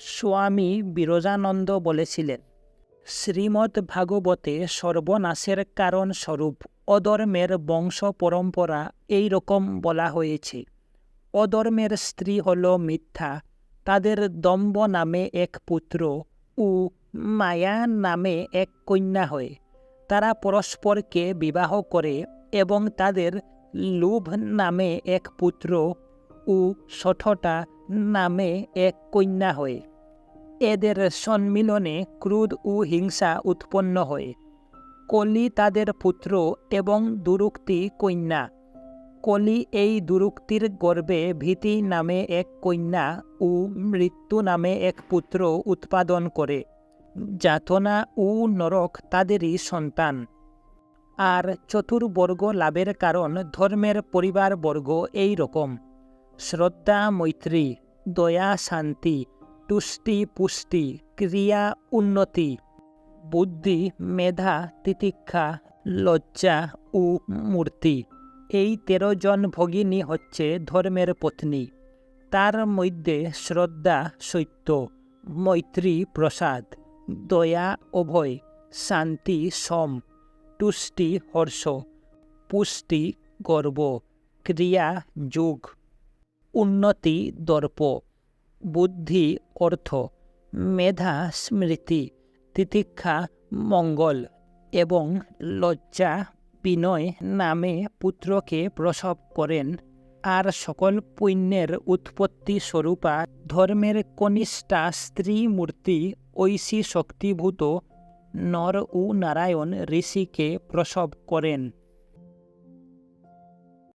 স্বামী বিরজানন্দ বলেছিলেন, শ্রীমদ্ ভাগবতে সর্বনাশের কারণ স্বরূপ অধর্মের বংশ পরম্পরা এই রকম বলা হয়েছে। অধর্মের স্ত্রী হল মিথ্যা, তাদের দম্ব নামে এক পুত্র ও মায়া নামে এক কন্যা হয়। তারা পরস্পরকে বিবাহ করে এবং তাদের লোভ নামে এক পুত্র ও ষঠটা নামে এক কন্যা হয়। এদের সম্মিলনে ক্রোধ ও হিংসা উৎপন্ন হয়। কলি তাদের পুত্র এবং দুরুক্তি কন্যা। কলি এই দুরুক্তির গর্ভে ভীতি নামে এক কন্যা ও মৃত্যু নামে এক পুত্র উৎপাদন করে। যাতনা ও নরক তাদেরই সন্তান। আর চতুর্বর্গ লাভের কারণ ধর্মের পরিবারবর্গ এই রকম। শ্রদ্ধা, মৈত্রী, দয়া, শান্তি তুষ্টি পুষ্টি, ক্রিয়া উন্নতি, বুদ্ধি, মেধা, তিতিক্ষা, লজ্জা ও মূর্তি। এই তেরো জন ভগিনী হচ্ছে ধর্মের পত্নী। তার মধ্যে শ্রদ্ধা, সত্য, মৈত্রী প্রসাদ, দয়া, অভয়, শান্তি, সম, তুষ্টি, হর্ষ, পুষ্টি, গর্ব, ক্রিয়া, যোগ, উন্নতি, দর্প, বুদ্ধি অর্থ, মেধা, স্মৃতি, তিতিক্ষা, মঙ্গল এবং লজ্জা বিনয় নামে পুত্রকে প্রসব করেন। আর সকল পুণ্যের উৎপত্তি স্বরূপা ধর্মের কনিষ্ঠা স্ত্রী মূর্তি ঐশী শক্তিভূত নর ও নারায়ণ ঋষিকে প্রসব করেন।